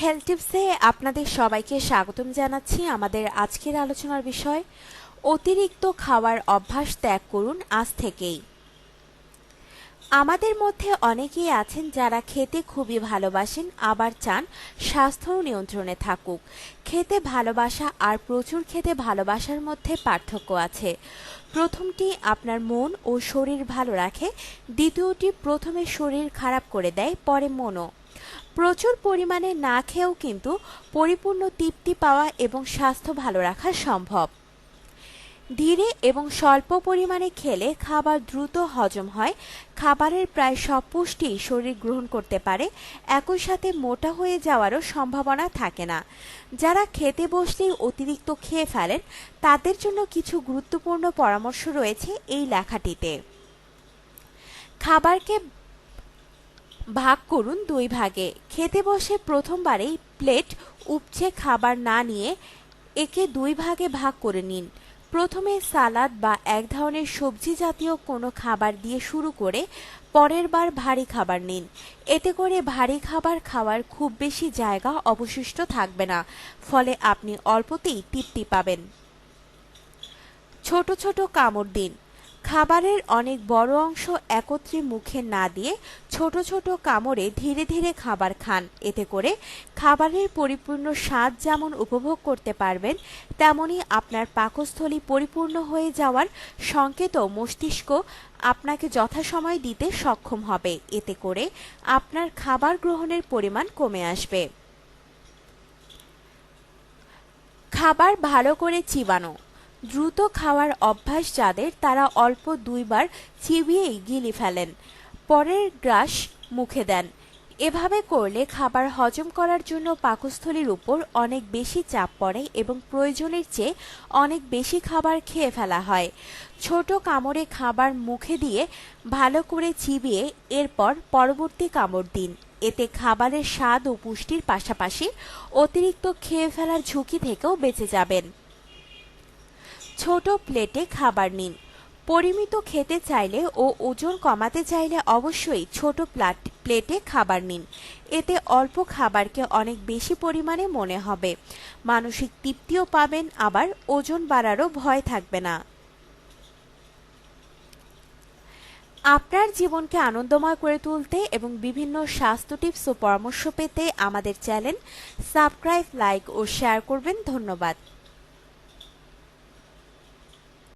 Health টিপসে আপনাদের সবাইকে স্বাগতম জানাচ্ছি আমাদের আজকের আলোচনার বিষয়, অতিরিক্ত খাওয়ার অভ্যাস ত্যাগ করুন আজ থেকেই। আমাদের মধ্যে অনেকেই আছেন যারা খেতে খুবই ভালোবাসেন, আবার চান স্বাস্থ্য নিয়ন্ত্রণে থাকুক। খেতে ভালোবাসা আর প্রচুর খেতে ভালোবাসার মধ্যে পার্থক্য আছে। প্রথমটি আপনার মন ও শরীর ভালো রাখে, দ্বিতীয়টি প্রথমে শরীর খারাপ করে দেয়, পরে মনও। প্রচুর পরিমাণে না খেয়েও কিন্তু পরিপূর্ণ তৃপ্তি পাওয়া এবং স্বাস্থ্য ভালো রাখা সম্ভব। ধীরে এবং স্বল্প পরিমাণে খেলে খাবার দ্রুত হজম হয়, খাবারের প্রায় সব পুষ্টি শরীর গ্রহণ করতে পারে, একই সাথে মোটা হয়ে যাওয়ারও সম্ভাবনা থাকে না। যারা খেতে বসলেই অতিরিক্ত খেয়ে ফেলেন, তাদের জন্য কিছু গুরুত্বপূর্ণ পরামর্শ রয়েছে এই লেখাটিতে। খাবারকে ভাগ করুন দুই ভাগে। খেতে বসে প্রথমবারেই প্লেট উপচে খাবার না নিয়ে একে দুই ভাগে ভাগ করে নিন। প্রথমে সালাদ বা এক ধরনের সবজি জাতীয় কোনো খাবার দিয়ে শুরু করে পরের বার ভারী খাবার নিন। এতে করে ভারী খাবার খাওয়ার খুব বেশি জায়গা অবশিষ্ট থাকবে না, ফলে আপনি অল্পতেই তৃপ্তি পাবেন। ছোট ছোট কামড় দিন। খাবারের অনেক বড় অংশ একত্রে মুখে না দিয়ে ছোট ছোট কামড়ে ধীরে ধীরে খাবার খান। এতে করে খাবারের পরিপূর্ণ স্বাদ যেমন উপভোগ করতে পারবেন, তেমনি আপনার পাকস্থলী পরিপূর্ণ হয়ে যাওয়ার সংকেত মস্তিষ্ক আপনাকে যথাসময় দিতে সক্ষম হবে। এতে করে আপনার খাবার গ্রহণের পরিমাণ কমে আসবে। খাবার ভালো করে চিবানো দ্রুত খাওয়ার অভ্যাস যাদের, তারা অল্প দুইবার চিবিয়েই গিলি ফেলেন। পরের গ্রাস মুখে দেন। এভাবে করলে খাবার হজম করার জন্য পাকস্থলীর উপর অনেক বেশি চাপ পড়ে এবং প্রয়োজনের চেয়ে অনেক বেশি খাবার খেয়ে ফেলা হয়। ছোট কামড়ে খাবার মুখে দিয়ে ভালো করে চিবিয়ে এরপর পরবর্তী কামড় দিন। এতে খাবারের স্বাদ ও পুষ্টির পাশাপাশি অতিরিক্ত খেয়ে ফেলার ঝুঁকি থেকেও বেঁচে যাবেন। ছোট প্লেটে খাবার নিন। পরিমিত খেতে চাইলে ও ওজন কমাতে চাইলে অবশ্যই ছোট প্লাট প্লেটে খাবার নিন। এতে অল্প খাবারকে অনেক বেশি পরিমাণে মনে হবে। মানসিক তৃপ্তিও পাবেন, আবার ওজন বাড়ারও ভয় থাকবে না। আপনার জীবনকে আনন্দময় করে তুলতে এবং বিভিন্ন স্বাস্থ্য টিপস ও পরামর্শ পেতে আমাদের চ্যানেল সাবস্ক্রাইব, লাইক ও শেয়ার করবেন। ধন্যবাদ।